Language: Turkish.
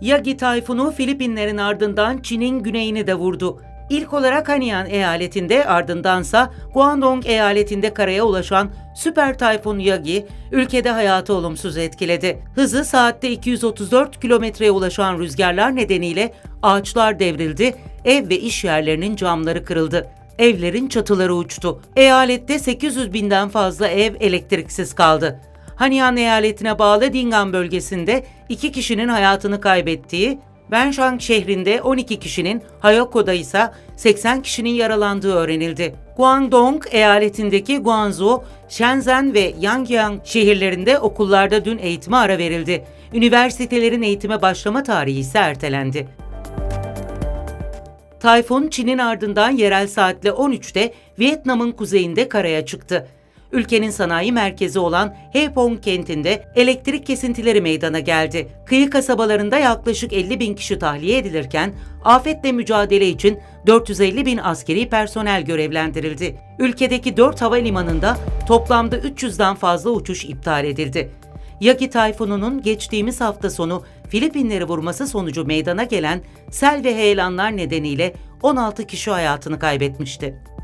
Yagi tayfunu Filipinlerin ardından Çin'in güneyini de vurdu. İlk olarak Hainan eyaletinde ardındansa Guangdong eyaletinde karaya ulaşan süper tayfun Yagi ülkede hayatı olumsuz etkiledi. Hızı saatte 234 kilometreye ulaşan rüzgarlar nedeniyle ağaçlar devrildi, ev ve iş yerlerinin camları kırıldı. Evlerin çatıları uçtu. Eyalette 800 binden fazla ev elektriksiz kaldı. Hanian eyaletine bağlı Dingan bölgesinde iki kişinin hayatını kaybettiği, Benshang şehrinde 12 kişinin, Hayoko'da ise 80 kişinin yaralandığı öğrenildi. Guangdong eyaletindeki Guangzhou, Shenzhen ve Yangyang şehirlerinde okullarda dün eğitime ara verildi. Üniversitelerin eğitime başlama tarihi ise ertelendi. Tayfun Çin'in ardından yerel saatle 13'te Vietnam'ın kuzeyinde karaya çıktı. Ülkenin sanayi merkezi olan Hepong kentinde elektrik kesintileri meydana geldi. Kıyı kasabalarında yaklaşık 50 bin kişi tahliye edilirken afetle mücadele için 450 bin askeri personel görevlendirildi. Ülkedeki 4 havalimanında toplamda 300'den fazla uçuş iptal edildi. Yagi tayfununun geçtiğimiz hafta sonu Filipinleri vurması sonucu meydana gelen sel ve heyelanlar nedeniyle 16 kişi hayatını kaybetmişti.